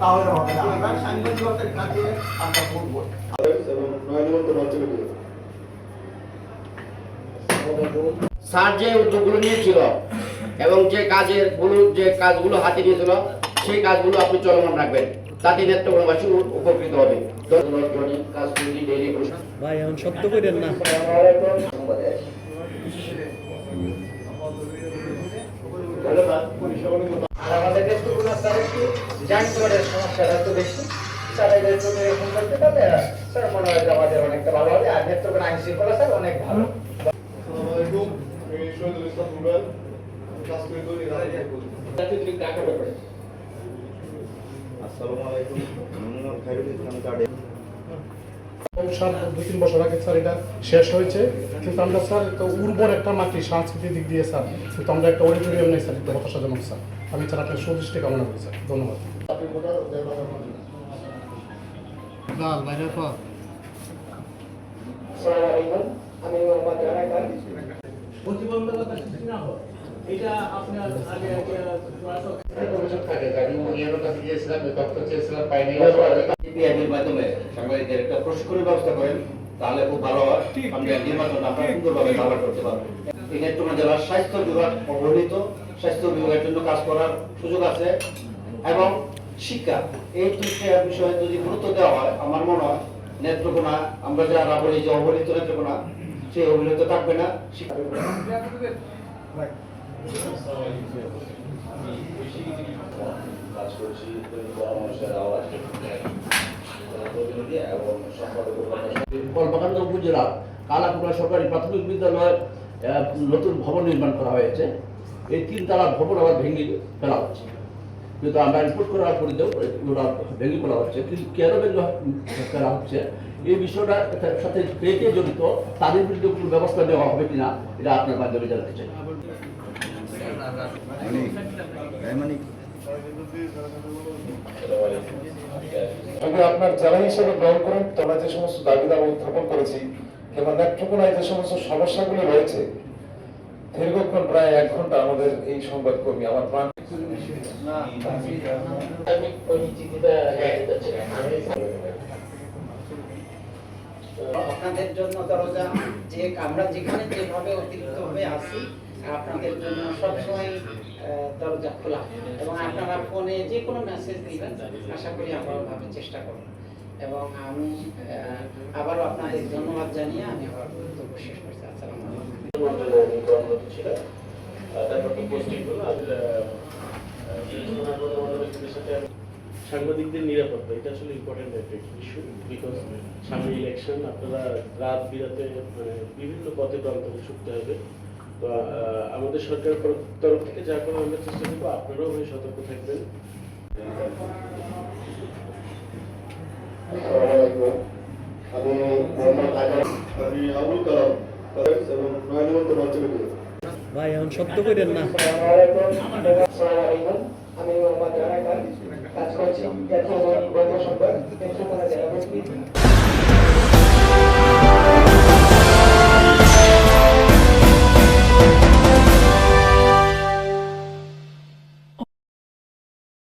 তাহলে হবে না। আমরা সাংবাদিকতার কাজে আমরা করব এবং নয় স্যার যে উদ্যোগগুলো নিয়েছিল এবং যে কাজেরগুলো যে কাজগুলো হাতে নিয়েছিল সেই কাজগুলো আপনি চলমান রাখবেন। তাতে নেত্রকোনাবাসী উপকৃত হবে। ভাই এখন সত্য করেন না। ধন্যবাদ। আমাদের একটু সমস্যাটা একটু বেশি স্যার এদের জন্য এরকম করতে পারলে স্যার মনে হয় আমাদের অনেকটা ভালো হবে আর নেতৃত্ব আইন শৃঙ্খলা স্যার অনেক ভালো। আসসালামু আলাইকুম ইসলাম কার্ডে দু তিন বছর আগে স্যার এটা শেষ হয়েছে কিন্তু আমরা স্যার একটা উর্বর একটা মাটি সাংস্কৃতিক দিক দিয়ে স্যার কিন্তু আমরা একটা অডিটোরিয়াম নেই স্যার একটু হতাশাজনক স্যার। আমি স্যার আপনার সুদৃষ্টি কামনা করি স্যার। ধন্যবাদ। লাল বাইরে পর জেলার স্বাস্থ্য বিভাগ অবহেলিত স্বাস্থ্য বিভাগের জন্য কাজ করার সুযোগ আছে। এবং শিক্ষা এই দুইটা বিষয়ে যদি গুরুত্ব দেওয়া হয় আমার মনে হয় নেত্রকোনা আমরা যারা বলি যে অবহেলিত নেত্রকোনা সেই অবহেলিত থাকবে না শিক্ষা কাজ করছি এবং উপজেলার সরকারি প্রাথমিক বিদ্যালয়ে আহ, নতুন ভবন নির্মাণ করা হয়েছে। এই তিন তিনতলা ভবন আবার ভেঙে ফেলা হচ্ছে। কিন্তু আমরা রিপোর্ট করার পরেও ওরা ভেঙে ফেলা হচ্ছে। কিন্তু কেন ভেঙে ফেলা হচ্ছে? এই বিষয়টা সাথে পেটে জড়িত তাদের বিরুদ্ধে কোনো ব্যবস্থা নেওয়া হবে কিনা, এটা আপনার মাধ্যমে জানতে চাই। আপনার জেলা হিসেবে গ্রহণ করেন তোমরা যে সমস্ত দাবি দাবা উত্থাপন করেছি, কিংবা নেত্রকোনায় যে সমস্ত সমস্যাগুলি রয়েছে, দীর্ঘক্ষণ প্রায় এক ঘণ্টা আমাদের এই সংবাদকর্মী আমার প্রাণ আমি ওই চিঠিটা জানতে চাচ্ছিলাম। আপনাদের জন্য দরজা, যে আমরা যেখানে যেভাবে অতিরিক্ত ভাবে আছি, আপনাদের জন্য সবসময় দরজা খোলা। এবং আপনারা ফোনে যে কোনো মেসেজ দিবেন, আশা করি আমরা ওভাবে চেষ্টা করব এবং আমি আবারও আপনাদের ধন্যবাদ জানিয়ে আমি আমার বক্তব্য শেষ করছি। আসসালামু তারপর তো হলো সাংবাদিকদের নিরাপত্তা, এটা আসলে ইম্পর্টেন্ট একটা ইস্যু বিকজ সামনে ইলেকশন আপনারা রাত বিরাতে মানে বিভিন্ন পথে প্রান্তরে ছুটতে হবে। তো আমাদের সরকারের তরফ- থেকে যা করে আমরা চেষ্টা করব, আপনারাও ভাই সতর্ক থাকবেন। আমি আবুল কালাম এবং নয় নিমন্ত্রণ ভাই, এখন সত্য করেন না আসসালামু আলাইকুম আসসালামু আলাইকুম আমি মোহাম্মদ রানা খান কাজ করছি জাতীয় গণ সংবাদ নেত্রকোনা জেলা কমিটি